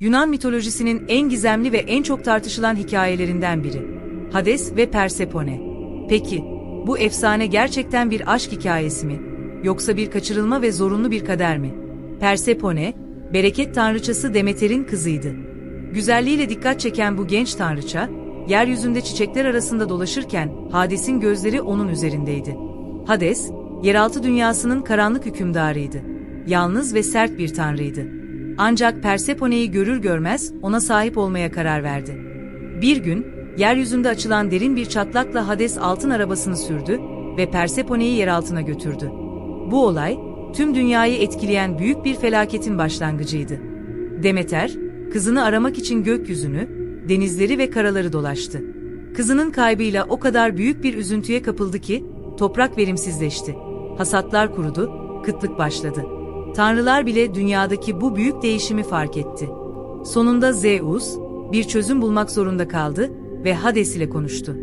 Yunan mitolojisinin en gizemli ve en çok tartışılan hikayelerinden biri. Hades ve Persepone. Peki, bu efsane gerçekten bir aşk hikayesi mi? Yoksa bir kaçırılma ve zorunlu bir kader mi? Persepone, bereket tanrıçası Demeter'in kızıydı. Güzelliğiyle dikkat çeken bu genç tanrıça, yeryüzünde çiçekler arasında dolaşırken Hades'in gözleri onun üzerindeydi. Hades, yeraltı dünyasının karanlık hükümdarıydı. Yalnız ve sert bir tanrıydı. Ancak Persepone'yi görür görmez ona sahip olmaya karar verdi. Bir gün, yeryüzünde açılan derin bir çatlakla Hades altın arabasını sürdü ve Persepone'yi yeraltına götürdü. Bu olay, tüm dünyayı etkileyen büyük bir felaketin başlangıcıydı. Demeter, kızını aramak için gökyüzünü, denizleri ve karaları dolaştı. Kızının kaybıyla o kadar büyük bir üzüntüye kapıldı ki, toprak verimsizleşti. Hasatlar kurudu, kıtlık başladı. Tanrılar bile dünyadaki bu büyük değişimi fark etti. Sonunda Zeus, bir çözüm bulmak zorunda kaldı ve Hades ile konuştu.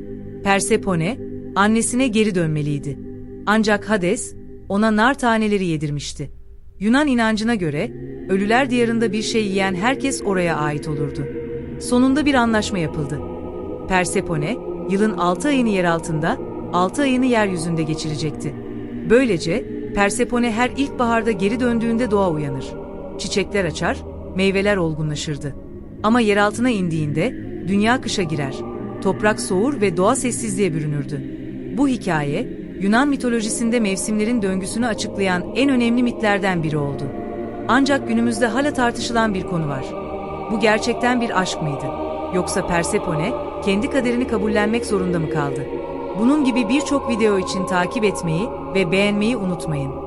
Persepone, annesine geri dönmeliydi. Ancak Hades, ona nar taneleri yedirmişti. Yunan inancına göre, ölüler diyarında bir şey yiyen herkes oraya ait olurdu. Sonunda bir anlaşma yapıldı. Persepone, yılın 6 ayını yer altında, 6 ayını yeryüzünde geçirecekti. Böylece, Persepone her ilkbaharda geri döndüğünde doğa uyanır. Çiçekler açar, meyveler olgunlaşırdı. Ama yeraltına indiğinde, dünya kışa girer. Toprak soğur ve doğa sessizliğe bürünürdü. Bu hikaye, Yunan mitolojisinde mevsimlerin döngüsünü açıklayan en önemli mitlerden biri oldu. Ancak günümüzde hala tartışılan bir konu var. Bu gerçekten bir aşk mıydı? Yoksa Persepone kendi kaderini kabullenmek zorunda mı kaldı? Bunun gibi birçok video için takip etmeyi ve beğenmeyi unutmayın.